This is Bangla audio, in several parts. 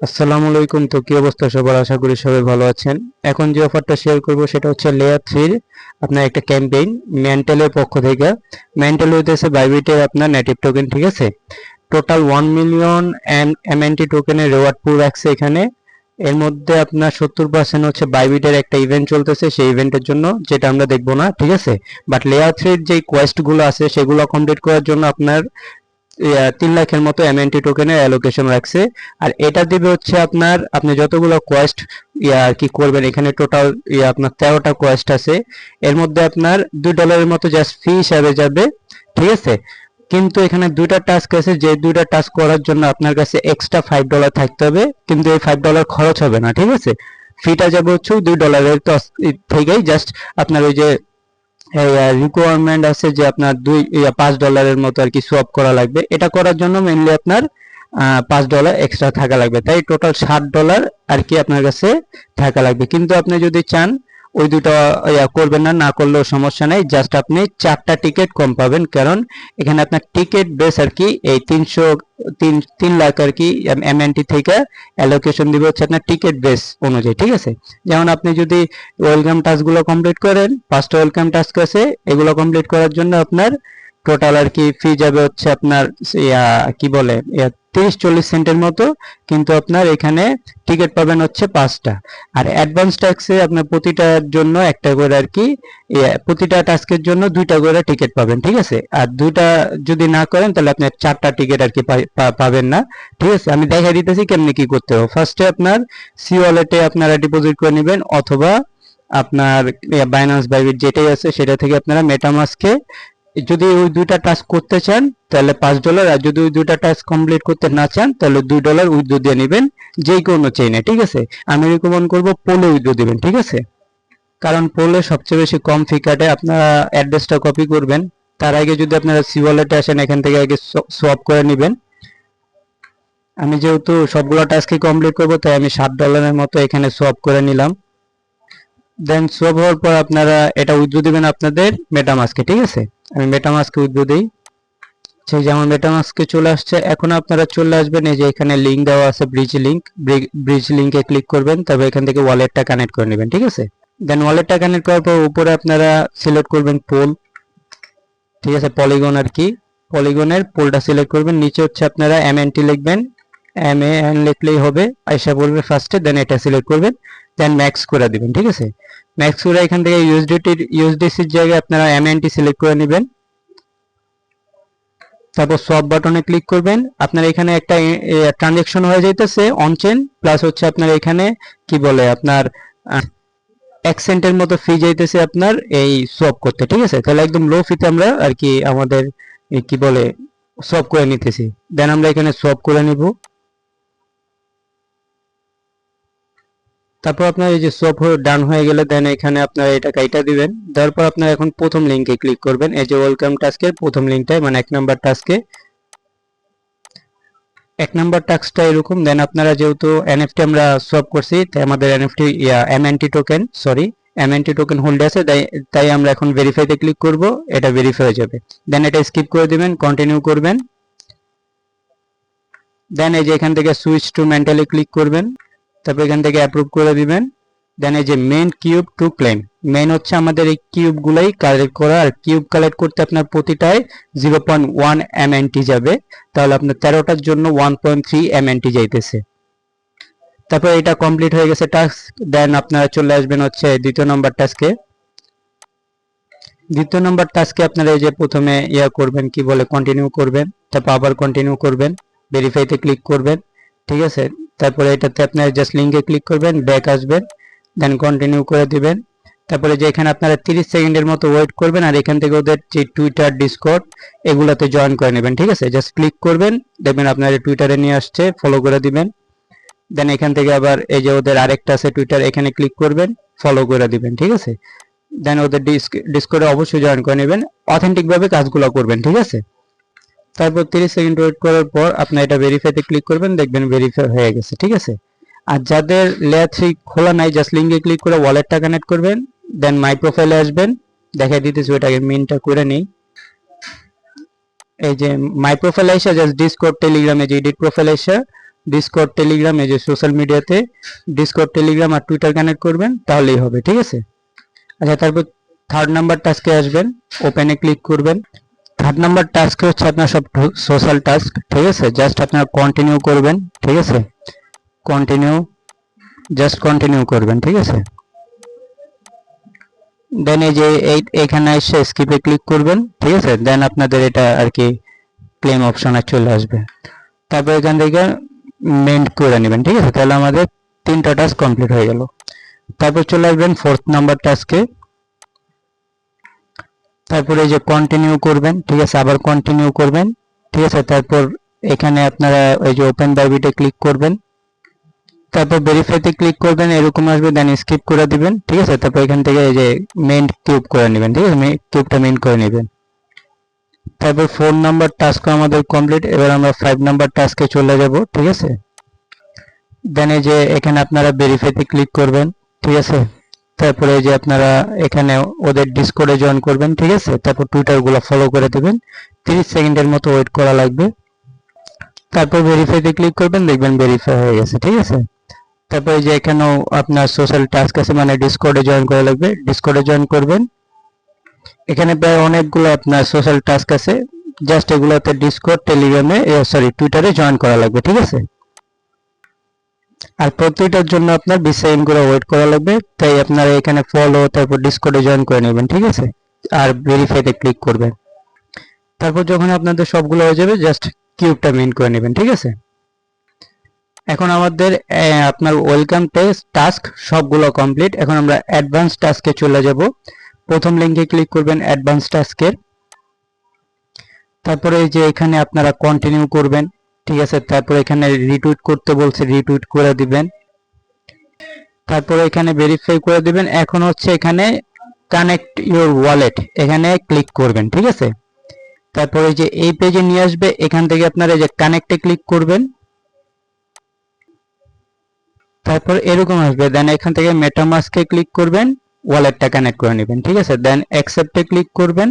আসসালামু আলাইকুম। তো কি অবস্থা? সবার আশা করি সবাই ভালো আছেন। এখন যে অফারটা শেয়ার করব সেটা হচ্ছে লেয়ার থ্রির আপনার একটা ক্যাম্পেইন মেন্টালের পক্ষ থেকে। মেন্টাল হইতেছে বাইবিটের আপনার নেটিভ টোকেন ঠিক আছে? টোটাল ওয়ান মিলিয়ন এমএনটি টোকেনের রেওয়ার্ড পুল রাখছে এখানে। এর মধ্যে আপনার সত্তর পার্সেন্ট হচ্ছে বাইবিটের একটা ইভেন্ট চলতেছে, সেই ইভেন্টের জন্য, যেটা আমরা দেখব না, ঠিক আছে? বাট লেয়ার থ্রির যে কোয়েস্টগুলো আছে, সেগুলো কমপ্লিট করার জন্য আপনার তিন লাখের মতো এমএনটি টোকেনের অ্যালোকেশন রাখছে। আর এটা দিবে হচ্ছে আপনার, আপনি যতগুলো কোয়েস্ট ইয়া আর কি করবেন, এখানে টোটাল ইয়া আপনার তেরোটা কোয়েস্ট আছে। এর মধ্যে আপনার দুই ডলারের মতো জাস্ট ফি হিসাবে যাবে, ঠিক আছে? কিন্তু এখানে দুইটা টাস্ক আছে, যে দুইটা টাস্ক করার জন্য আপনার কাছে এক্সট্রা ফাইভ ডলার থাকতে হবে, কিন্তু এই ফাইভ ডলার খরচ হবে না, ঠিক আছে? ফিটা যাবে হচ্ছে দুই ডলারের তো থেকেই জাস্ট আপনার ওই যে রিকোয়ারমেন্ট আছে যে আপনার দুই পাঁচ ডলারের মতো আর কি সোয়াপ করা লাগবে। এটা করার জন্য মেনলি আপনার পাঁচ ডলার এক্সট্রা থাকা লাগবে। তাই টোটাল ষাট ডলার আর কি আপনার কাছে থাকা লাগবে। কিন্তু আপনি যদি চান ওই দুটো করবেন না না করলেও সমস্যা নেই। জাস্ট আপনি চারটা টিকিট কম পাবেন। কারণ এখানে আপনার টিকিট বেস আর কি, এই তিনশো, তিন তিন লাখ আর কি, এম এন টি থেকে অ্যালোকেশন দিবে হচ্ছে আপনার টিকিট বেস অনুযায়ী, ঠিক আছে? যেমন আপনি যদি ওয়েলকাম টাস্কগুলো কমপ্লিট করেন পাঁচটা ওয়েলকাম টাস্ক আছে, এগুলো কমপ্লিট করার জন্য আপনার টোটাল আর কি ফি যাবে হচ্ছে আপনার কি বলে তিরিশ চল্লিশ সেন্টের মতো, কিন্তু আপনার এখানে টিকিট পাবেন হচ্ছে পাঁচটা। আর অ্যাডভান্স ট্যাক্সে আপনার প্রতিটার জন্য একটা করে আর কি প্রতিটা টাস্কের জন্য দুইটা করে টিকিট পাবেন, ঠিক আছে? আর দুইটা যদি না করেন, তাহলে আপনি চারটা টিকিট আর কি পাবেন না, ঠিক আছে? আমি দেখাই দিতেছি কেমনি কি করতে হবে। ফার্স্টে আপনার সি ওয়ালেটে আপনারা ডিপোজিট করে নেবেন, অথবা আপনার বাইন্যান্স বাইবিট যেটাই আছে, সেটা থেকে আপনারা মেটামাস্কে যদি ওই দুইটা টাস্ক করতে চান, তাহলে পাঁচ ডলার আর যদি ওই দুইটা টাস্ক কমপ্লিট করতে না চান, তাহলে দুই ডলার উইথড্র দিয়ে নেবেন যে কোনো চেইনে ঠিক আছে? আমি রিকমেন্ড করব পোলে উইথড্র দিবেন, ঠিক আছে? কারণ পোলে সবচেয়ে বেশি কম ফি কাটে, আপনারা অ্যাড্রেসটা কপি করবেন। তার আগে যদি আপনারা সি ওয়ালেটে আসেন, এখান থেকে আগে সোয়াপ করে নেবেন। আমি যেহেতু সবগুলো টাস্কই কমপ্লিট করব, তাই আমি সাত ডলারের মতো এখানে সোয়াপ করে নিলাম। দেন সোয়াপ হওয়ার পর আপনারা এটা উইথড্র দিবেন আপনাদের মেটামাস্কে ঠিক আছে? আমি মেটামাস্কে উইথড্র দিই। সেই যে আমার মেটামাস্কে চলে আসছে, এখন আপনারা চলে আসবেন, এই যে এখানে লিঙ্ক দেওয়া আছে ব্রিজ লিংক ব্রিজ লিংকে ক্লিক করবেন তবে এখান থেকে ওয়ালেটটা কানেক্ট করে নেবেন, ঠিক আছে? দেন ওয়ালেটটা কানেক্ট করার পর উপরে আপনারা সিলেক্ট করবেন পোল ঠিক আছে? পলিগন আর কি। পলিগনের পোলটা সিলেক্ট করবেন, নিচে হচ্ছে আপনারা এমএনটি লিখবেন এম এ এন লিখলেই হবে, আইসা বলবে ফার্স্টে দেন এটা সিলেক্ট করবেন। দেন ম্যাক্স করে দিবেন ঠিক আছে? ম্যাক্স করে এখান থেকে ইউএসডিটি ইউএসডিসির জায়গায় আপনারা এমএনটি সিলেক্ট করে নেবেন। তারপর সব বাটনে ক্লিক করবেন। আপনার এখানে একটা ট্রানজেকশন হয়ে যাইতেছে অন চেন প্লাস হচ্ছে আপনার এখানে কি বলে আপনার আহ, এক সেন্টের মতো ফি যাইতেছে আপনার এই সোয়াপ করতে ঠিক আছে? তাহলে একদম লো ফিতে আমরা আর কি আমাদের কি বলে সোয়াপ করে নিতেছি। দেন আমরা এখানে সোয়াপ করে নিব। তারপর আপনার এই যে সোয়াপ হয়ে ডান হয়ে গেলে দেন এখানে আপনার এটা কাইটা দিবেন। দেওয়ার পর আপনার এখন প্রথম লিংকে ক্লিক করবেন। এই যে ওয়েলকাম টাস্কের প্রথম লিংকটায় মানে এক নাম্বার টাস্কে এক নাম্বার টাস্কটা এরকম দেন আপনারা যেহেতু এনএফটি আমরা সোয়াপ করছি, তাই আমাদের NFT MNT token sorry MNT token hold আছে, তাই তাই আমরা এখন ভেরিফাইতে ক্লিক করব, এটা ভেরিফাই হয়ে যাবে। দেন এটা স্কিপ করে দিবেন কন্টিনিউ করবেন। দেন এই যে এখান থেকে সুইচ টু মেন্টালি ক্লিক করবেন। তারপর এখান থেকে অ্যাপ্রুভ করে দিবেন। দেন এই যে main cube to claim main হচ্ছে আমাদের এই কিউব গুলাই কালেক্ট করা। আর কিউব কালেক্ট করতে আপনার প্রতিটায় জিরো পয়েন্ট ওয়ান এমএনটি যাবে। তাহলে আপনার তেরোটার জন্য ওয়ান পয়েন্ট থ্রি এমএনটি যাইতেছে। তারপর এটা কমপ্লিট হয়ে গেছে টাস্ক দেন আপনারা চলে আসবেন হচ্ছে দ্বিতীয় নম্বর টাস্কে দ্বিতীয় নম্বর টাস্কে আপনারা এই যে প্রথমে ইয়া করবেন, কি বলে কন্টিনিউ করবেন। তারপর আবার কন্টিনিউ করবেন। ভেরিফাইতে ক্লিক করবেন। ঠিক আছে? তারপরে এটাতে আপনার জাস্ট লিঙ্কে ক্লিক করবেন ব্যাক আসবেন দেন কন্টিনিউ করে দিবেন। তারপরে যে এখানে আপনারা 30 সেকেন্ডের মতো ওয়েট করবেন, আর এখান থেকে ওদের যে টুইটার ডিসকর্ড এগুলাতে জয়েন করে নেবেন, ঠিক আছে? জাস্ট ক্লিক করবেন, দেখবেন আপনার টুইটারে নিয়ে আসছে ফলো করে দিবেন। দেন এখান থেকে আবার এই যে ওদের আরেকটা আছে টুইটার এখানে ক্লিক করবেন ফলো করে দিবেন, ঠিক আছে? দেন ওদের ডিস্ক ডিসকর্ডে অবশ্যই জয়েন করে নেবেন। অথেন্টিক ভাবে কাজগুলো করবেন, ঠিক আছে? তারপর 30 সেকেন্ড ওয়েট করার পর আপনি এটা ভেরিফাইতে ক্লিক করবেন, দেখবেন ভেরিফাই হয়ে গেছে, ঠিক আছে? আর যাদের লেয়ার থ্রি খোলা নাই জাস্ট লিঙ্কে ক্লিক করে ওয়ালেটটা কানেক্ট করবেন দেন মাই প্রোফাইলে আসবেন, দেখাই দিতেছি ওটাকে মিনটা করে নেই। এই যে মাই প্রোফাইল এসে জাস্ট ডিসকর্ড টেলিগ্রামে যে এডিট প্রোফাইল এসে ডিসকর্ড টেলিগ্রাম যে সোশ্যাল মিডিয়াতে ডিসকর্ড টেলিগ্রাম আর টুইটার কানেক্ট করবেন, তাহলেই হবে, ঠিক আছে? আচ্ছা তারপর থার্ড নাম্বার টাস্কে আসবেন ওপেনে ক্লিক করবেন। থার্ড নাম্বার টাস্ক হচ্ছে আপনার সব সোশ্যাল টাস্ক ঠিক আছে? জাস্ট আপনারা কন্টিনিউ করবেন, ঠিক আছে? কন্টিনিউ জাস্ট কন্টিনিউ করবেন, ঠিক আছে? দেন এই যে এখানে এসে স্কিপে ক্লিক করবেন, ঠিক আছে? দেন আপনাদের এটা আর কি ক্লেম অপশনে চলে আসবে। তারপর এখান থেকে মেন্ট করে নেবেন, ঠিক আছে? তাহলে আমাদের তিনটা টাস্ক কমপ্লিট হয়ে গেল। তারপর চলে আসবেন ফোর্থ নাম্বার টাস্কে তারপরে এই যে কন্টিনিউ করবেন, ঠিক আছে? আবার কন্টিনিউ করবেন, ঠিক আছে? তারপর এখানে আপনারা ওই যে ওপেন বাইবিটে ক্লিক করবেন। তারপর ভেরিফাইতে ক্লিক করবেন, এরকম আসবে দেন স্কিপ করে দিবেন, ঠিক আছে? তারপর এখান থেকে এই যে মেইন কিউব করে নেবেন, ঠিক আছে? কিউবটা মেইন করে নেবেন। তারপর ফোর নাম্বার টাস্ক আমাদের কমপ্লিট এবার আমরা ফাইভ নাম্বার টাস্কে চলে যাব, ঠিক আছে? দেন এই যে এখানে আপনারা ভেরিফাইতে ক্লিক করবেন, ঠিক আছে? তারপরে যে আপনারা এখানে ওদের ডিসকর্ডে জয়েন করবেন, ঠিক আছে? তারপর টুইটারগুলো ফলো করে দেবেন। 30 সেকেন্ডের মতো ওয়েট করা লাগবে। তারপর ভেরিফাইতে ক্লিক করবেন, দেখবেন ভেরিফাই হয়ে গেছে, ঠিক আছে? তারপরে যে এখানেও আপনার সোশ্যাল টাস্ক আছে মানে ডিসকর্ডে জয়েন করা লাগবে। ডিসকর্ডে জয়েন করবেন। এখানে প্রায় অনেকগুলো আপনার সোশ্যাল টাস্ক আছে। জাস্ট এগুলোতে ডিসকর্ড টেলিগ্রামে সরি টুইটারে জয়েন করা লাগবে, ঠিক আছে? আর প্রত্যেকটার জন্য আপনার বিশ সেকেন্ড করে ওয়েট করা লাগবে। তাই আপনারা এখানে ফলো তারপর ডিসকর্ডে জয়েন করে নেবেন, ঠিক আছে? আর ভেরিফাইতে ক্লিক করবেন। তারপর যখন আপনাদের সবগুলো হয়ে যাবে জাস্ট কিউবটা মেইন করে নেবেন, ঠিক আছে? এখন আমাদের আপনার ওয়েলকাম টেস্ট টাস্ক সবগুলো কমপ্লিট এখন আমরা অ্যাডভান্স টাস্কে চলে যাব। প্রথম লিঙ্কে ক্লিক করবেন অ্যাডভান্স টাস্কের তারপরে এই যে এখানে আপনারা কন্টিনিউ করবেন। ঠিক আছে, তারপর এখানে রিটুইট করতে বলছে রিটুইট করে দিবেন। তারপর এখানে ভেরিফাই করে দিবেন। এখন হচ্ছে এখানে কানেক্ট ইওর ওয়ালেট এখানে ক্লিক করবেন, ঠিক আছে? তারপরে যে এই পেজে নিয়ে আসবে, এখান থেকে আপনারা এই যে কানেক্টে ক্লিক করবেন। তারপর এরকম আসবে দেন এখান থেকে মেটামাস্কে ক্লিক করবেন ওয়ালেটটা কানেক্ট করে নেবেন, ঠিক আছে? দেন অ্যাকসেপ্টে ক্লিক করবেন।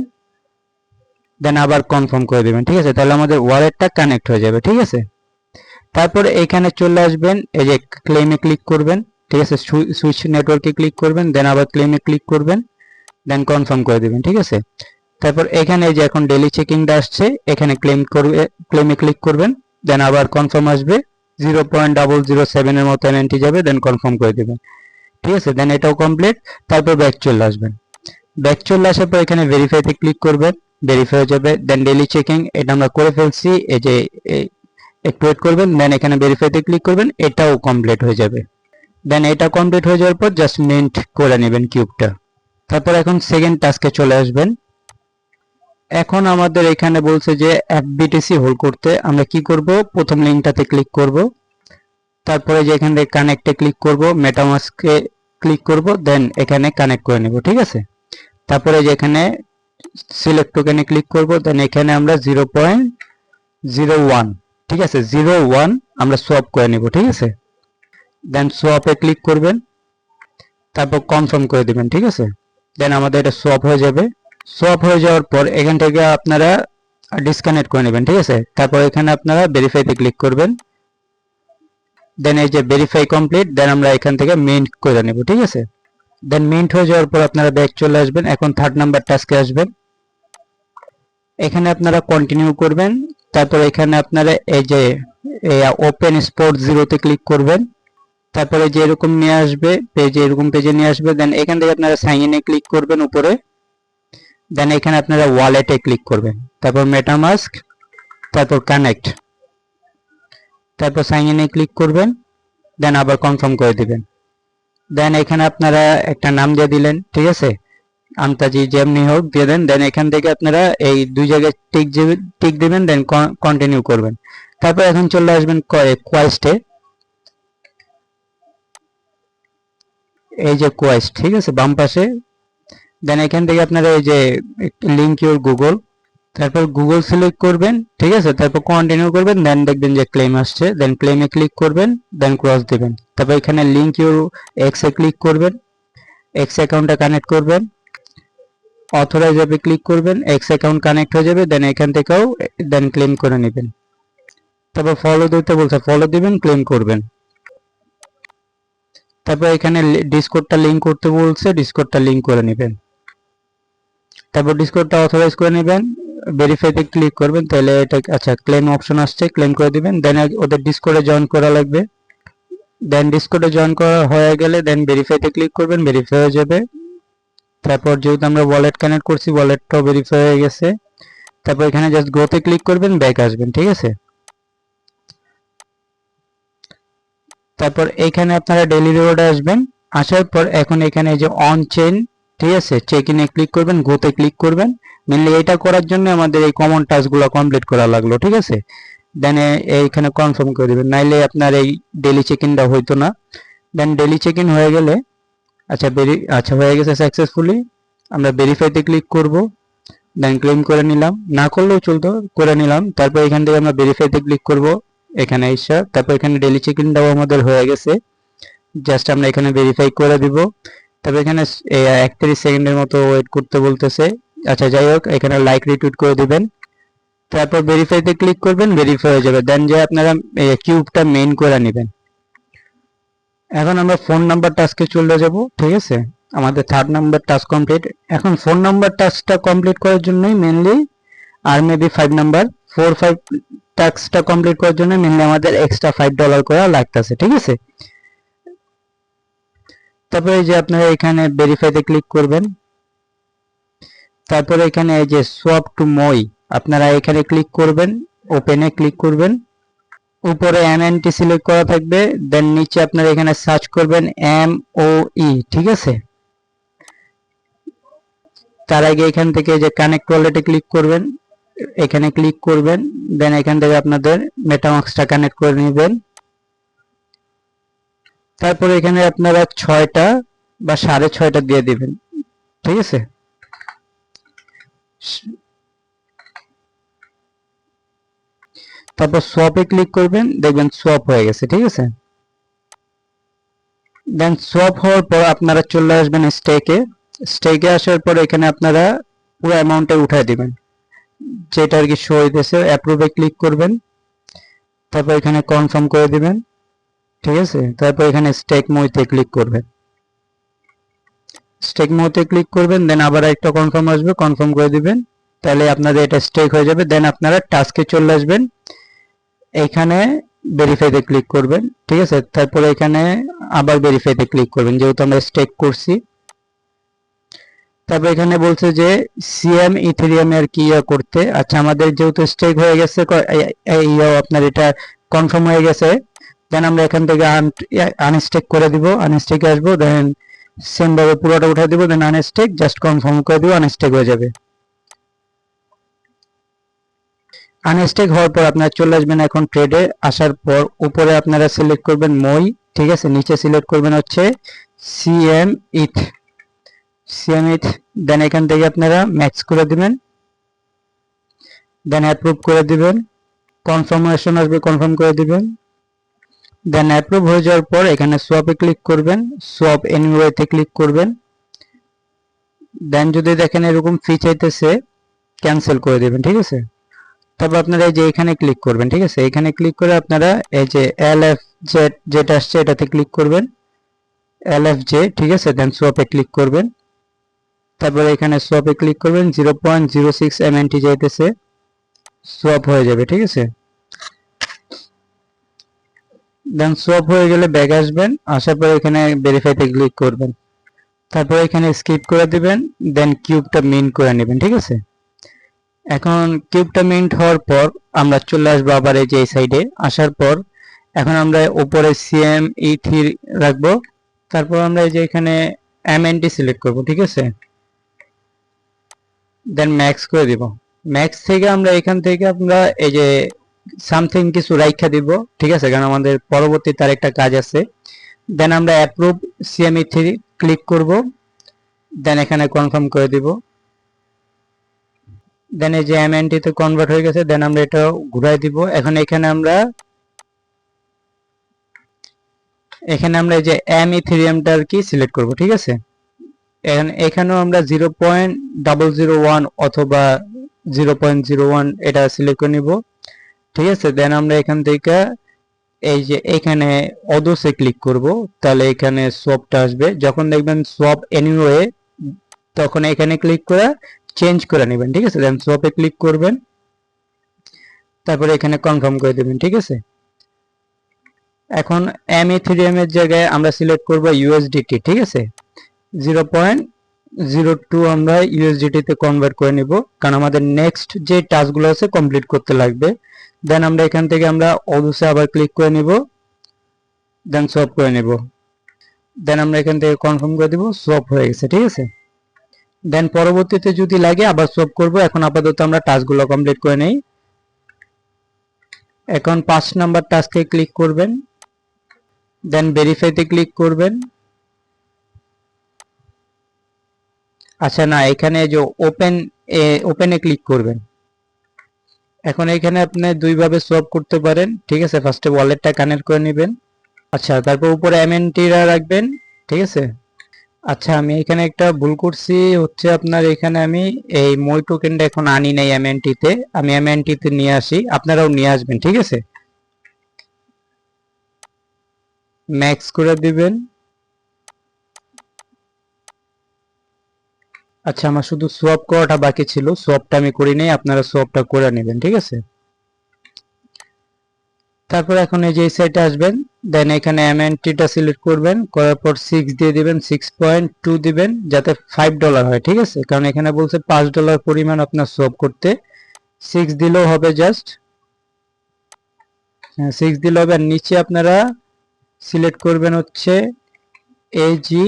দেন আবার কনফার্ম করে দেবেন, ঠিক আছে? তাহলে আমাদের ওয়ালেটটা কানেক্ট হয়ে যাবে, ঠিক আছে? তারপরে এখানে চলে আসবেন, এই যে ক্লেমে ক্লিক করবেন, ঠিক আছে? সুইচ নেটওয়ার্কে ক্লিক করবেন দেন আবার ক্লেমে ক্লিক করবেন দেন কনফার্ম করে দেবেন, ঠিক আছে? তারপর এখানে এই যে এখন ডেলি চেকিংটা আসছে, এখানে ক্লেম করবে ক্লেমে ক্লিক করবেন দেন আবার কনফার্ম আসবে জিরো পয়েন্ট ডাবল জিরো সেভেনের মতো এনএনটি যাবে দেন কনফার্ম করে দেবেন, ঠিক আছে? দেন এটাও কমপ্লিট তারপর ব্যাক চলে আসবেন। ব্যাক চলে আসার পর এখানে ভেরিফাইতে ক্লিক করবেন ভেরিফাই হয়ে যাবে দেন ডেলি চেকিং এটা আমরা করে ফেলছি, এই যে একটু ওয়েট করবেন দেন এখানে ভেরিফাইতে ক্লিক করবেন, এটাও কমপ্লিট হয়ে যাবে। দেন এটা কমপ্লিট হয়ে যাওয়ার পর জাস্ট মিন্ট করে নেবেন কিউবটা তারপর এখন সেকেন্ড টাস্কে চলে আসবেন। এখন আমাদের এখানে বলছে যে এফবিটিসি হোল্ড করতে আমরা কি করব? প্রথম লিঙ্কটাতে ক্লিক করব। তারপরে যে এখান কানেক্টে ক্লিক করব মেটামাস্কে ক্লিক করব দেন এখানে কানেক্ট করে নেব, ঠিক আছে? তারপরে যে এখানে সিলেক্ট টোকেনে ক্লিক করব দেন এখানে আমরা জিরো পয়েন্ট জিরো ওয়ান ঠিক আছে? জিরো ওয়ান আমরা সোয়াপ করে নেব, ঠিক আছে? দেন সোয়াপে ক্লিক করবেন, তারপর কনফার্ম করে দিবেন, ঠিক আছে? দেন আমাদের এটা সোয়াপ হয়ে যাবে। সোয়াপ হয়ে যাওয়ার পর এখান থেকে আপনারা ডিসকানেক্ট করে নেবেন, ঠিক আছে? তারপর এখানে আপনারা ভেরিফাইতে ক্লিক করবেন। দেন এই যে ভেরিফাই কমপ্লিট দেন আমরা এখান থেকে মিন্ট করে নেব, ঠিক আছে? দেন মিন্ট হয়ে যাওয়ার পর আপনারা ব্যাক চলে আসবেন। এখন থার্ড নাম্বার টাস্কে আসবেন। এখানে আপনারা কন্টিনিউ করবেন। তারপর এখানে আপনারা এই যে ওপেন স্পোর্ট জিরোতে ক্লিক করবেন। তারপরে যে এরকম নিয়ে আসবে পেজে এরকম পেজে নিয়ে আসবে। দেন এখান থেকে আপনারা সাইন ইনে ক্লিক করবেন উপরে। দেন এখানে আপনারা ওয়ালেটে ক্লিক করবেন। তারপর মেটামাস্ক তারপর কানেক্ট তারপর সাইন ইনে ক্লিক করবেন। দেন আবার কনফার্ম করে দিবেন। দেন এখানে আপনারা একটা নাম দিয়ে দিলেন, ঠিক আছে? আমতাজি যেমনি হোক দিয়ে দেন দেন এখান থেকে আপনারা এই দুই জায়গায় টিক টিক দিবেন দেন কন্টিনিউ করবেন। তারপর এখন চলে আসবেন কোয়েস্টে এই যে কোয়েস্ট ঠিক আছে, বাম পাশে। দেন এখান থেকে আপনারা এই যে লিঙ্ক ইউর গুগল তারপর গুগল সিলেক্ট করবেন, ঠিক আছে? তারপর কন্টিনিউ করবেন দেন দেখবেন যে ক্লেম আসছে দেন ক্লেমে ক্লিক করবেন দেন ক্রস দিবেন। তারপর এখানে লিঙ্ক ইউর এক্স এ ক্লিক করবেন এক্স অ্যাকাউন্টটা কানেক্ট করবেন অথরাইজ অ্যাপে ক্লিক করবেন এক্স অ্যাকাউন্ট কানেক্ট হয়ে যাবে দেন এখান থেকেও দেন ক্লেম করে নেবেন। তারপর ফলো দিতে বলছে ফলো দিবেন ক্লেম করবেন। তারপর এখানে ডিসকোডটা লিঙ্ক করতে বলছে ডিসকোডটা লিঙ্ক করে নেবেন। তারপর ডিসকোডটা অথরাইজ করে নেবেন ভেরিফাইতে ক্লিক করবেন, তাহলে এটা আচ্ছা ক্লেম অপশন আসছে ক্লেম করে দিবেন দেন ওদের ডিসকোডে জয়েন করা লাগবে। দেন ডিসকোডে জয়েন করা হয়ে গেলে দেন ভেরিফাইতে ক্লিক করবেন ভেরিফাই হয়ে যাবে। তারপর যেহেতু আমরা ওয়ালেট কানেক্ট করছি ওয়ালেটটাও ভেরিফাই হয়ে গেছে। তারপর এখানে জাস্ট গোতে ক্লিক করবেন ব্যাক আসবেন, ঠিক আছে? তারপর এখানে আপনারা ডেলি রিওয়ার্ডে আসবেন। আসার পর এখন এখানে যে অন চেইন ঠিক আছে চেক ইনে ক্লিক করবেন গোতে ক্লিক করবেন। মেনলি এটা করার জন্য আমাদের এই কমন টাস্কগুলো কমপ্লিট করা লাগল, ঠিক আছে? দেন এইখানে কনফার্ম করে দিবেন। নাইলে আপনার এই ডেলি চেক ইনটা হইতো না। দেন ডেলি চেক ইন হয়ে গেলে আচ্ছা ভেরি আচ্ছা হয়ে গেছে সাকসেসফুলি আমরা ভেরিফাইতে ক্লিক করব। দেন ক্লেম করে নিলাম। না করলেও চলতো, করে নিলাম। তারপর এখান থেকে আমরা ভেরিফাইতে ক্লিক করব। এখানে এসে, তারপর এখানে ডেলি চেক ইনটাও আমাদের হয়ে গেছে। জাস্ট আমরা এখানে ভেরিফাই করে দিব। তারপর এখানে একত্রিশ সেকেন্ডের মতো ওয়েট করতে বলতেছে। আচ্ছা যাই হোক, এখানে লাইক রিটুইট করে দিবেন। তারপর ভেরিফাইতে ক্লিক করবেন ভেরিফাই হয়ে যাবে। দেন যে আপনারা কিউবটা মেইন করে নেবেন। এখন আমরা ফোন নাম্বার টাস্কে চলে যাব, ঠিক আছে? আমাদের থার্ড নাম্বার টাস্ক কমপ্লিট এখন ফোন নাম্বার টাস্কটা কমপ্লিট করার জন্যই মেনলি আর maybe five number four five টাস্কটা complete করার জন্য মেনলি আমাদের এক্সট্রা ফাইভ ডলার করা লাগতেছে, ঠিক আছে? তারপরে যে আপনারা এখানে ভেরিফাইতে ক্লিক করবেন। তারপরে এখানে এই যে সোয়াপ টু মই আপনারা এখানে ক্লিক করবেন ওপেনে ক্লিক করবেন। উপরে এমএনটি সিলেক্ট করা থাকবে দেন নিচে আপনারা এখানে সার্চ করবেন এম ও ই ঠিক আছে? তার আগে এখান থেকে যে কানেক্ট ওয়ালেটে ক্লিক করবেন, এখানে ক্লিক করবেন দেন এখান থেকে আপনাদের মেটামাক্সটা কানেক্ট করে নেবেন। তারপরে এখানে আপনারা ছয়টা বা সাড়ে ছয়টা দিয়ে দিবেন। ঠিক আছে? তারপর সোয়াপে ক্লিক করবেন, দেখবেন সোয়াপ হয়ে গেছে, ঠিক আছে? দেন সোয়াপ হওয়ার পর আপনারা চলে আসবেন স্টেকে স্টেকে আসার পর এখানে আপনারা পুরো অ্যামাউন্টে উঠাই দিবেন। যেটা আর কি শো হইতেছে অ্যাপ্রুভে ক্লিক করবেন। তারপর এখানে কনফার্ম করে দিবেন। ঠিক আছে? তারপর এখানে স্টেক মইতে ক্লিক করবেন স্টেক মইতে ক্লিক করবেন দেন আবার একটা কনফার্ম আসবে কনফার্ম করে দিবেন। তাহলে আপনাদের এটা স্টেক হয়ে যাবে দেন আপনারা টাস্কে চলে আসবেন। এখানে ভেরিফাইতে ক্লিক করবেন, ঠিক আছে? তারপরে এখানে আবার ভেরিফাইতে ক্লিক করবেন, যেহেতু আমরা স্টেক করছি। তারপর এখানে বলছে যে সিএম ইথেরিয়াম এর কি ইয়া করতে? আচ্ছা আমাদের যেহেতু স্টেক হয়ে গেছে আপনার এটা কনফার্ম হয়ে গেছে। দেন আমরা এখান থেকে আনস্টেক করে দিব আনস্টেকে আসব দেন সেম ভাবে পুরোটা উঠে দিব দেন আনস্টেক জাস্ট কনফার্ম করে দিব আনস্টেক হয়ে যাবে। আনস্টেক হওয়ার পর আপনারা চলে আসবেন এখন ট্রেডে আসার পর উপরে আপনারা সিলেক্ট করবেন মই, ঠিক আছে? নিচে সিলেক্ট করবেন হচ্ছে সিএম ইথ সিএম ইথ দেন এখান থেকে আপনারা ম্যাক্স করে দিবেন। দেন অ্যাপ্রুভ করে দিবেন। কনফার্মেশন আসবে কনফার্ম করে দিবেন। দেন অ্যাপ্রুভ হয়ে যাওয়ার পর এখানে সোয়াপে ক্লিক করবেন সোয়াপ এনিওয়েতে ক্লিক করবেন। দেন যদি দেখেন এরকম ফি চাইতেছে ক্যান্সেল করে দেবেন, ঠিক আছে? তারপর আপনারা এই যে এখানে ক্লিক করবেন, ঠিক আছে? এখানে ক্লিক করে আপনারা এই যে এল এফ জেড যেটা আসছে এটাতে ক্লিক করবেন। এল এফ জে ঠিক আছে? দেন সোয়াপে ক্লিক করবেন। তারপরে এখানে সোয়াপে ক্লিক করবেন zero point zero six M N T যাইতেছে সোয়াপ হয়ে যাবে, ঠিক আছে? দেন সোয়াপ হয়ে গেলে ব্যাগ আসবেন, আসার পরে এখানে ভেরিফাইতে ক্লিক করবেন। তারপর এখানে স্কিপ করে দিবেন দেন কিউবটা মিন্ট করে নেবেন, ঠিক আছে? এখন কিউবটা মিন্ট হওয়ার পর আমরা চলে আসব আবার এই যে এই সাইডে আসার পর এখন আমরা উপরে সিএম ই থ্রি রাখব। তারপর আমরা এই যে এখানে এমএনটি সিলেক্ট করব, ঠিক আছে? দেন ম্যাক্স করে দিব। ম্যাক্স থেকে আমরা এখান থেকে আমরা এই যে সামথিং কিছু রাইখা দিব, ঠিক আছে? কারণ আমাদের পরবর্তী তার একটা কাজ আছে। দেন আমরা অ্যাপ্রুভ সিএমই থ্রি ক্লিক করব। দেন এখানে কনফার্ম করে দিব। দেন এই যে এমএনটি তে কনভার্ট হয়ে গেছে দেন আমরা এটা ঘুরাই দিব। এখন এখানে আমরা এখানে আমরা এই যে এম ইথেরিয়ামটা আর কি সিলেক্ট করব, ঠিক আছে? এখন এখানেও আমরা zero point double zero one অথবা জিরো পয়েন্ট জিরো ওয়ান এটা সিলেক্ট করে নিব। ঠিক আছে দেন আমরা এখান থেকে এই যে এখানে অদোসে ক্লিক করব, তাহলে এখানে সোয়াপটা আসবে। যখন দেখবেন সোয়াপ এনিওয়ে তখন এখানে ক্লিক করে চেঞ্জ করে নেবেন, ঠিক আছে? দেন সোয়াপে ক্লিক করবেন, তারপরে এখানে কনফার্ম করে দেবেন, ঠিক আছে? এখন এম এর জায়গায় আমরা সিলেক্ট করব ইউএসডিটি ঠিক আছে? জিরো পয়েন্ট জিরো টু আমরা ইউএসডিটি তে কনভার্ট করে নিব, কারণ আমাদের নেক্সট যে টাস্কগুলো আছে কমপ্লিট করতে লাগবে। দেন আমরা এখান থেকে আমরা অদুসে আবার ক্লিক করে নিব দেন সলভ করে নিব। দেন আমরা এখান থেকে কনফার্ম করে দিব সলভ হয়ে গেছে, ঠিক আছে? দেন পরবর্তীতে যদি লাগে আবার সলভ করব, এখন আপাতত আমরা টাস্কগুলো কমপ্লিট করে নেই। এখন পাঁচ নাম্বার টাস্কে ক্লিক করবেন দেন ভেরিফাইতে ক্লিক করবেন। আচ্ছা না, এখানে যে ওপেন ওপেনে ক্লিক করবেন। এখন এখানে আপনি দুইভাবে সলভ করতে পারেন, ঠিক আছে? ফার্স্টে ওয়ালেটটা কানেক্ট করে নেবেন। আচ্ছা তারপর উপরে এমএনটিরা রাখবেন, ঠিক আছে? আচ্ছা আমি এখানে একটা ভুল করছি, হচ্ছে আপনার এখানে আমি এই মই টোকেনটা এখন আনি নাই এমএনটিতে আমি এমএনটিতে নিয়ে আসি, আপনারাও নিয়ে আসবেন, ঠিক আছে? ম্যাক্স করে দিবেন। আচ্ছা আমার শুধু সোয়াপ করাটা বাকি ছিল। সোয়াপটা আমি করি নাই, আপনারা সোয়াপটা করে নেবেন, ঠিক আছে? তারপর এখন এই যে এই সাইডে আসবেন দেন এখানে এমএনটিটা সিলেক্ট করবেন, করার পর সিক্স দিয়ে দিবেন সিক্স পয়েন্ট টু দিবেন, যাতে ফাইভ ডলার হয়, ঠিক আছে? কারণ এখানে বলছে পাঁচ ডলার পরিমাণ আপনার সোয়াপ করতে। সিক্স দিলেও হবে জাস্ট সিক্স দিলে হবে। আর নিচে আপনারা সিলেক্ট করবেন হচ্ছে এজি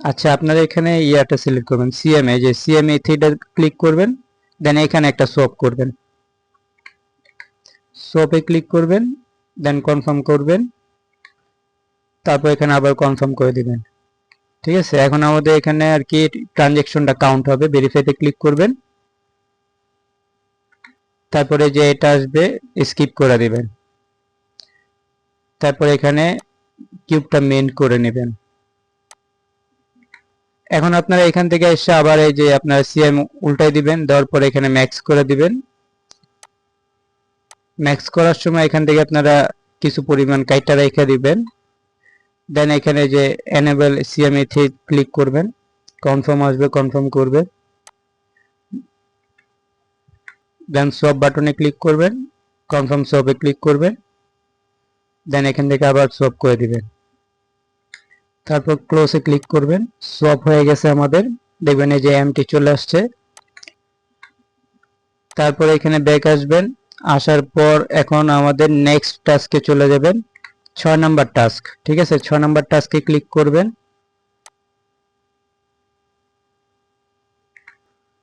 আচ্ছা আপনারা এখানে ইয়াটা সিলেক্ট করবেন সিএমএ যে সিএমএ থ্রিটা ক্লিক করবেন দেন এখানে একটা সোপ করবেন। সোপে ক্লিক করবেন দেন কনফার্ম করবেন, তারপর এখানে আবার কনফার্ম করে দিবেন। ঠিক আছে? এখন আমাদের এখানে আর কি ট্রানজেকশনটা কাউন্ট হবে ভেরিফাইতে ক্লিক করবেন। তারপরে যে এটা আসবে স্কিপ করে দিবেন। তারপর এখানে কিউবটা মেন করে নেবেন। এখন আপনারা এখান থেকে এসে আবার এই যে আপনারা সিএম উল্টাই দিবেন, দেওয়ার পরে এখানে ম্যাক্স করে দিবেন। ম্যাক্স করার সময় এখান থেকে আপনারা কিছু পরিমাণ কাইটা রেখে দিবেন। দেন এখানে যে এনেবল সিএমএ থ্রি ক্লিক করবেন। কনফার্ম আসবে কনফার্ম করবে। দেন সব বাটনে ক্লিক করবেন। কনফার্ম সবে ক্লিক করবেন। দেন এখান থেকে আবার সব করে দিবেন। তারপর ক্লোজে ক্লিক করবেন। সব হয়ে গেছে আমাদের। দেখবেন এই যে এমটি চলে আসছে। তারপর এখানে ব্যাক আসবেন। আসার পর এখন আমাদের নেক্সট টাস্কে চলে যাবেন। ছয় নাম্বার টাস্ক ঠিক আছে? ছয় নাম্বার টাস্কে ক্লিক করবেন।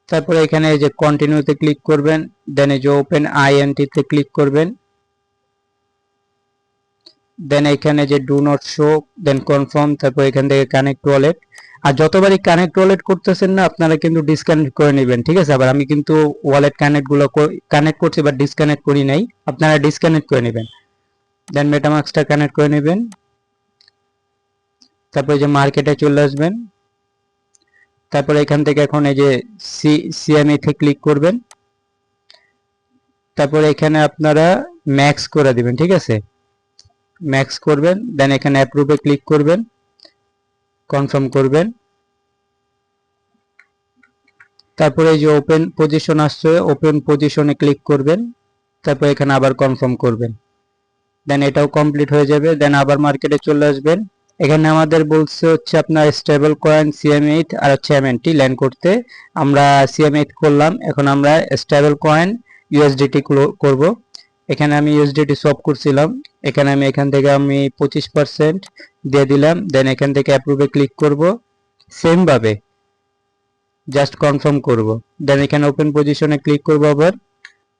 তারপরে এখানে এই যে কন্টিনিউতে ক্লিক করবেন। দেন এই যে ওপেন আইএনটিতে ক্লিক করবেন। দেন এখানে যে do not show then confirm তারপর এখান থেকে কানেক্ট ওয়ালেট আর যতবারই কানেক্ট ওয়ালেট করতেছেন না, আপনারা কিন্তু ডিসকানেক্ট করে নেবেন, ঠিক আছে? আবার আমি কিন্তু ওয়ালেট কানেক্টগুলো কানেক্ট করছি বাট ডিসকানেক্ট করি নাই। আপনারা ডিসকানেক্ট করে নেবেন। দেন মেটামাক্সটা কানেক্ট করে নেবেন। তারপরে যে মার্কেটে চলে আসবেন। তারপরে এখান থেকে এখন এই যে সি সিএমএ তে ক্লিক করবেন। তারপরে এখানে আপনারা ম্যাক্স করে দিবেন, ঠিক আছে? ম্যাক্স করবেন দেন এখানে অ্যাপ্রুভে ক্লিক করবেন কনফার্ম করবেন। তারপরে এই যে ওপেন পজিশন আসছে ওপেন পজিশনে ক্লিক করবেন, তারপর এখানে আবার কনফার্ম করবেন। দেন এটাও কমপ্লিট হয়ে যাবে দেন আবার মার্কেটে চলে আসবেন। এখানে আমাদের বলছে হচ্ছে আপনার স্টেবল কয়েন সিএম এইট আর হচ্ছে এমএনটি ল্যান্ড করতে। আমরা সিএম এইট করলাম, এখন আমরা স্টেবল কয়েন ইউএসডিটি করব। এখানে আমি ইউএসডিটি সব করছিলাম। এখানে আমি এখান থেকে আমি পঁচিশ পার্সেন্ট দিয়ে দিলাম। দেন এখান থেকে অ্যাপ্রুভে ক্লিক করব। সেম ভাবে জাস্ট কনফার্ম করব। দেন এখানে ওপেন পজিশনে ক্লিক করব আবার।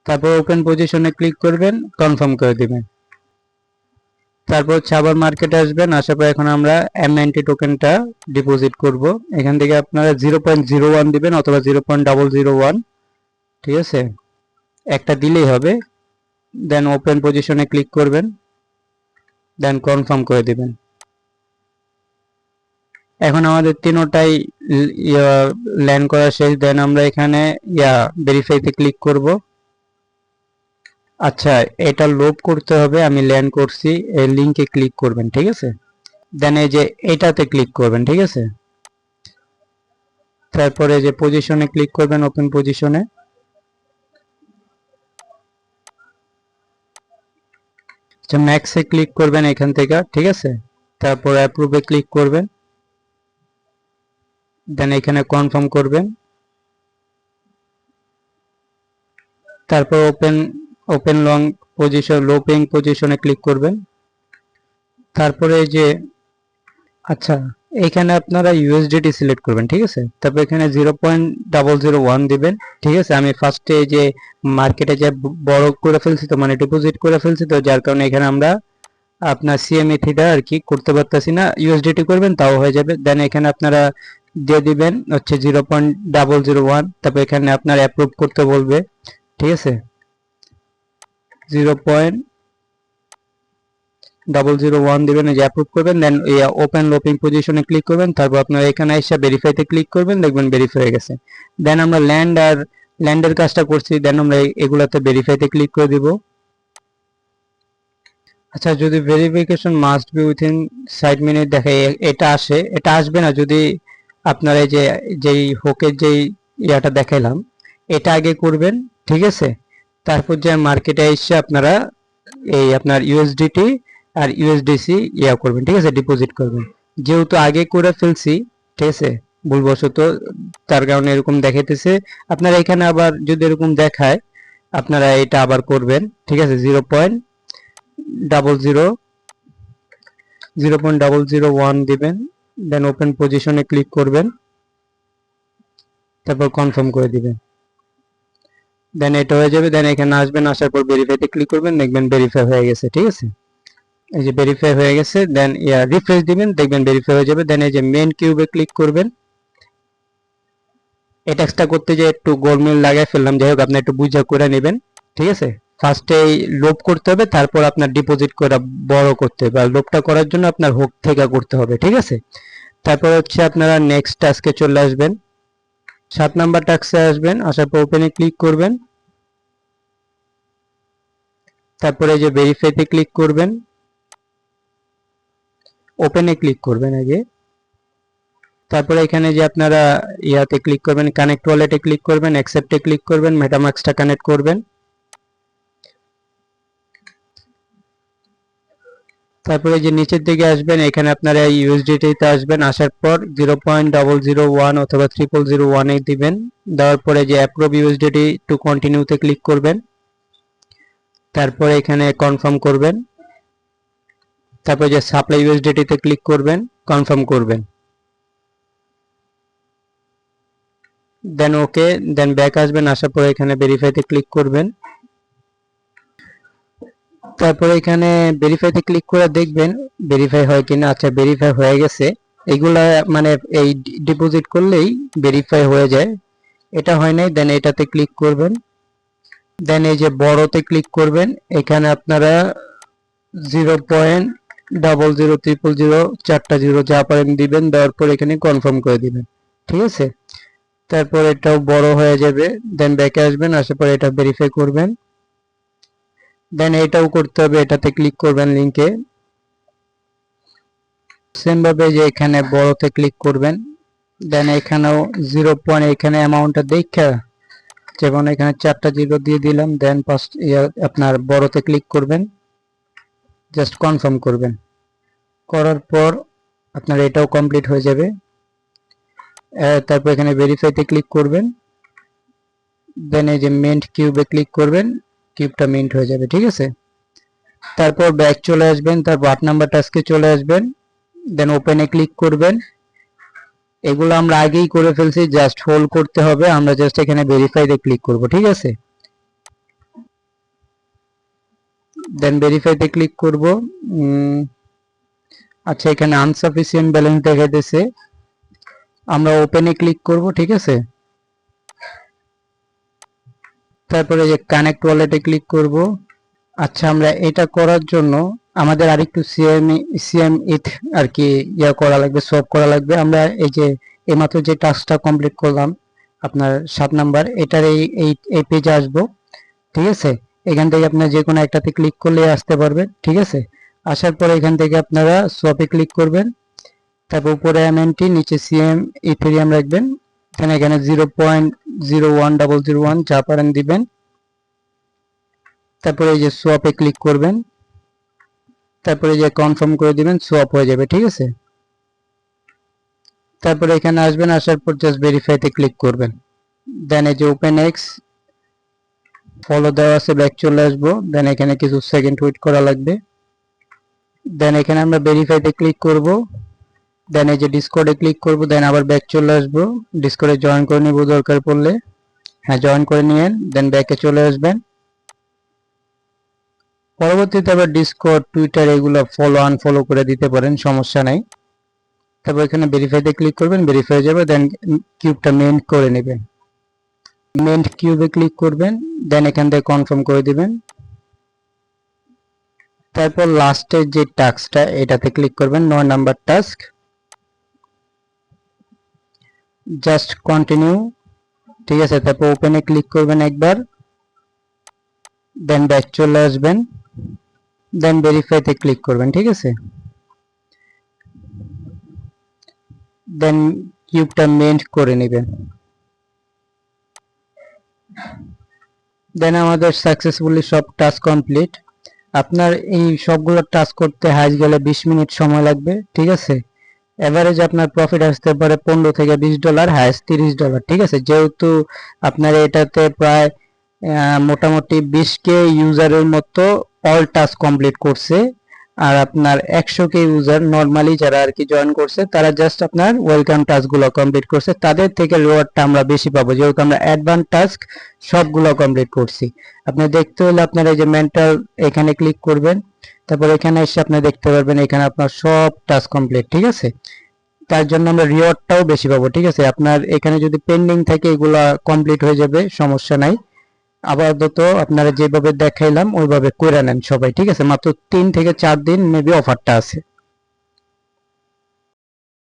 তারপর ওপেন পজিশনে ক্লিক করবেন কনফার্ম করে দিবেন। তারপর হচ্ছে আবার মার্কেটে আসবেন। আসার পর এখন আমরা এম নাইনটি টোকেনটা ডিপোজিট করব। এখান থেকে আপনারা জিরো পয়েন্ট জিরো ওয়ান দিবেন অথবা zero point double zero one ঠিক আছে? একটা দিলেই হবে। দেন ওপেন পজিশনে ক্লিক করবেন। দেন কনফার্ম করে দিবেন। এখন আমাদের তিনোটাই ল্যান্ড করা শেষ। দেন আমরা এখানে ইয়া ভেরিফাইতে ক্লিক করব। আচ্ছা এটা লোড করতে হবে। আমি ল্যান্ড করছি। এই লিংকে ক্লিক করবেন, ঠিক আছে? দেন এই যে এটাতে ক্লিক করবেন, ঠিক আছে? তারপরে যে পজিশনে ক্লিক করবেন ওপেন পজিশনে আচ্ছা ম্যাক্সে ক্লিক করবেন এখান থেকে, ঠিক আছে? তারপর অ্যাপ্রুভে ক্লিক করবেন। দেন এখানে কনফার্ম করবেন। তারপর open open long position low paying পজিশনে ক্লিক করবেন। তারপরে যে আচ্ছা এখানে আপনারা ইউএসডিটি সিলেক্ট করবেন, ঠিক আছে? তারপর এখানে zero point double zero one দিবেন, ঠিক আছে? আমি ফার্স্টে যে মার্কেটে যে বড় করে ফেলছি তো মানে ডিপোজিট করে ফেলছি তো, যার কারণে এখানে আমরা আপনার সিএমই থিটা আর কি করতে পারতেছি না। ইউএসডিটি করবেন, তাও হয়ে যাবে। দেন এখানে আপনারা দিয়ে দিবেন হচ্ছে zero point double zero one তারপর এখানে আপনার অ্যাপ্রুভ করতে বলবে, ঠিক আছে? Zero point double zero one দিবেন, এই যে অ্যাপ্রুভ করবেন দেন ওপেন লোপিং পজিশনে ক্লিক করবেন, তারপর আপনার এখানে এসে ভেরিফাইতে ক্লিক করবেন, দেখবেন ভেরিফাই হয়ে গেছে। দেন আমরা ল্যান্ড আর ল্যান্ডের কাজটা করছি দেন আমরা এগুলাতে ভেরিফাইতে ক্লিক করে দিব। আচ্ছা যদি verification must be within side minute দেখে এটা আসে, এটা আসবে না, যদি আপনার এই যে, যেই হোকের যেই ইয়াটা দেখাইলাম, এটা আগে করবেন, ঠিক আছে? তারপর যে মার্কেটে এসে আপনারা এই আপনার ইউএসডিটি আর ইউএসডিসি ইয়া করবেন, ঠিক আছে? ডিপোজিট করবেন। যেহেতু আগে করে ফেলছি, ঠিক আছে? ভুলবশত তার কারণে এরকম দেখাইতেছে। আপনারা এখানে আবার যদি এরকম দেখায়, আপনারা এটা আবার করবেন, ঠিক আছে? Zero point double zero zero point double zero one দিবেন, দেন ওপেন পজিশনে ক্লিক করবেন, তারপর কনফার্ম করে দিবেন। দেন এটা হয়ে যাবে, দেন এখানে আসবেন, আসার পর ভেরিফাইতে ক্লিক করবেন, দেখবেন ভেরিফাই হয়ে গেছে, ঠিক আছে? এই যে ভেরিফাই হয়ে গেছে দেন ইয়া রিফ্রেশ দিবেন, দেখবেন ভেরিফাই হয়ে যাবে দেন এই যে মেন কিউবে ক্লিক করবেন। এই ট্যাক্সটা করতে যে একটু গোলমেল লাগাই ফেললাম, যাই হোক, আপনি একটু বুঝা করে নেবেন, ঠিক আছে? ফার্স্টে লোভ করতে হবে, তারপর আপনার ডিপোজিট করা বড় করতে হবে, আর লোভটা করার জন্য আপনার হোক থেকে করতে হবে, ঠিক আছে? তারপর হচ্ছে আপনারা নেক্সট টাস্কে চলে আসবেন। সাত নাম্বার টাস্কে আসবেন, আসার পর ওপেনে ক্লিক করবেন। তারপরে এই যে ভেরিফাইতে ক্লিক করবেন। ওপেনে ক্লিক করবেন আগে। তারপরে এখানে যে আপনারা ইয়াতে ক্লিক করবেন কানেক্ট ওয়ালেটে ক্লিক করবেন অ্যাকসেপ্টে ক্লিক করবেন মেটামাক্সটা কানেক্ট করবেন। তারপরে যে নিচের দিকে আসবেন, এখানে আপনারা ইউএসডিটি তে আসবেন, আসার পর zero point double zero one অথবা ট্রিপল জিরো ওয়ানে দিবেন। দেওয়ার পরে যে অ্যাপ্রুভ ইউএসডিটি টু কন্টিনিউতে ক্লিক করবেন। তারপরে এখানে কনফার্ম করবেন। তারপরে যে সাপ্লাই ইউএসডিটি তে ক্লিক করবেন কনফার্ম করবেন। দেন ওকে দেন ব্যাক আসবেন, আসার পরে এখানে ভেরিফাইতে ক্লিক করবেন। তারপরে এখানে ভেরিফাইতে ক্লিক করে দেখবেন ভেরিফাই হয় কিনা আচ্ছা ভেরিফাই হয়ে গেছে। এগুলা মানে এই ডিপোজিট করলেই ভেরিফাই হয়ে যায়। এটা হয় নাই দেন এটাতে ক্লিক করবেন। দেন এই যে বড়তে ক্লিক করবেন, এখানে আপনারা zero point double zero triple zero চারটা জিরো যা পারেন দিবেন, দেওয়ার পর এখানে কনফার্ম করে দিবেন, ঠিক আছে? তারপর এটাও বড় হয়ে যাবে দেন ব্যাকে আসবেন, আসার পর এটা ভেরিফাই করবেন। দেন এটাও করতে হবে, এটাতে ক্লিক করবেন লিংকে সেম ভাবে যে এখানে বড়তে ক্লিক করবেন দেন এখানেও জিরো পয়েন্ট এখানে অ্যামাউন্টটা দেখা, যেমন এখানে চারটা জিরো দিয়ে দিলাম দেন পাঁচ আপনার বড়তে ক্লিক করবেন। জাস্ট কনফার্ম করবেন। করার পর আপনার এটাও কমপ্লিট হয়ে যাবে। তারপর এখানে ভেরিফাইতে ক্লিক করবেন। দেন এই যে মেন্ট কিউবে ক্লিক করবেন কিউবটা মিন্ট হয়ে যাবে, ঠিক আছে? তারপর ব্যাক চলে আসবেন, তারপর আট নাম্বার টাস্কে চলে আসবেন। দেন ওপেনে ক্লিক করবেন। এগুলো আমরা আগেই করে ফেলছি জাস্ট হোল্ড করতে হবে, আমরা জাস্ট এখানে ভেরিফাইতে ক্লিক করব, ঠিক আছে? দেন ভেরিফাইতে ক্লিক করব। আচ্ছা এখানে আনসাফিসিয়েন্ট ব্যালেন্স দেখাইতেছে আমরা ওপেনে ক্লিক করব, ঠিক আছে? তারপরে যে কানেক্ট ওয়ালেটে ক্লিক করব। আচ্ছা আমরা এটা করার জন্য আমাদের আরেকটু সিএম সিএম ইথ আর কি ইয়া করা লাগবে সলভ করা লাগবে। আমরা এই যে এইমাত্র যে টাস্কটা কমপ্লিট করলাম, আপনার সাত নাম্বার, এটার এই এই পেজে আসব, ঠিক আছে? এখান থেকে আপনার যে কোনো একটাতে ক্লিক করলে আসতে পারবেন ঠিক আছে? আসার পরে এখান থেকে আপনারা সোয়াপে ক্লিক করবেন। তারপর উপরে এমএনটি নিচে সিএম ইথেরিয়াম রাখবেন। এখানে এখানে zero point zero one double zero one যা পারেন দিবেন। তারপরে এই যে সোয়াপে ক্লিক করবেন। তারপরে যে কনফার্ম করে দিবেন সোয়াপ হয়ে যাবে, ঠিক আছে? তারপরে এখানে আসবেন, আসার পর জাস্ট ভেরিফাইতে ক্লিক করবেন। দেন এই যে ওপেন এক্স ফলো দেওয়া আছে ব্যাক চলে আসব। দেন এখানে কিছু সেকেন্ড ওয়েট করা লাগবে। দেন এখানে আমরা ভেরিফাইতে ক্লিক করব। দেন এই যে ডিসকর্ডে ক্লিক করব দেন আবার ব্যাক চলে আসব। ডিসকর্ডে জয়েন করে নিব দরকার পড়লে। হ্যাঁ জয়েন করে নিয়েন দেন ব্যাকে চলে আসবেন। পরবর্তীতে আবার ডিসকর্ড টুইটার এগুলো ফলো আনফলো করে দিতে পারেন, সমস্যা নাই। তারপর এখানে ভেরিফাইতে ক্লিক করবেন ভেরিফাই যাবে দেন কিউবটা মেন্ট করে নেবেন। মেন্ট কিউবে ক্লিক করবেন দেন এখান থেকে কনফার্ম করে দিবেন। তারপর লাস্টের যে টাস্কটা এটাতে ক্লিক করবেন নয় নাম্বার টাস্ক জাস্ট কন্টিনিউ ঠিক আছে, তারপর ওপেনে ক্লিক করবেন একবার। দেন ব্যাক চলে আসবেন। দেন ভেরিফাইতে ক্লিক করবেন, ঠিক আছে? দেন কিউবটা মেন্ট করে নেবেন। দেন আমাদের সাকসেসফুলি সব টাস্ক কমপ্লিট আপনার এই সবগুলো টাস্ক করতে হাইজ গেলে বিশ মিনিট সময় লাগবে, ঠিক আছে? এভারেজ আপনার প্রফিট আসতে পারে পনেরো থেকে বিশ ডলার হায়েস্ট তিরিশ ডলার ঠিক আছে? যেহেতু আপনার এটাতে প্রায় মোটামুটি বিশ কে ইউজারের মতো অল টাস্ক কমপ্লিট করছে আর আপনার একশো কে ইউজার নর্মালি যারা আর কি জয়েন করছে, তারা জাস্ট আপনার ওয়েলকাম টাস্কগুলো কমপ্লিট করছে। তাদের থেকে রিওয়ার্ডটা আমরা বেশি পাবো, যেহেতু আমরা অ্যাডভান্স টাস্ক সবগুলো কমপ্লিট করছি। আপনি দেখতে হলে আপনার এই যে মেন্টাল এখানে ক্লিক করবেন। তারপর এখানে এসে আপনি দেখতে পারবেন এখানে আপনার সব টাস্ক কমপ্লিট ঠিক আছে? তার জন্য আমরা রিওয়ার্ডটাও বেশি পাবো, ঠিক আছে? আপনার এখানে যদি পেন্ডিং থাকে, এগুলা কমপ্লিট হয়ে যাবে, সমস্যা নাই। আপাতত আপনারা যেভাবে দেখাইলাম, ওইভাবে করে নেন সবাই, ঠিক আছে? মাত্র তিন থেকে চার দিন মেবি অফারটা আছে।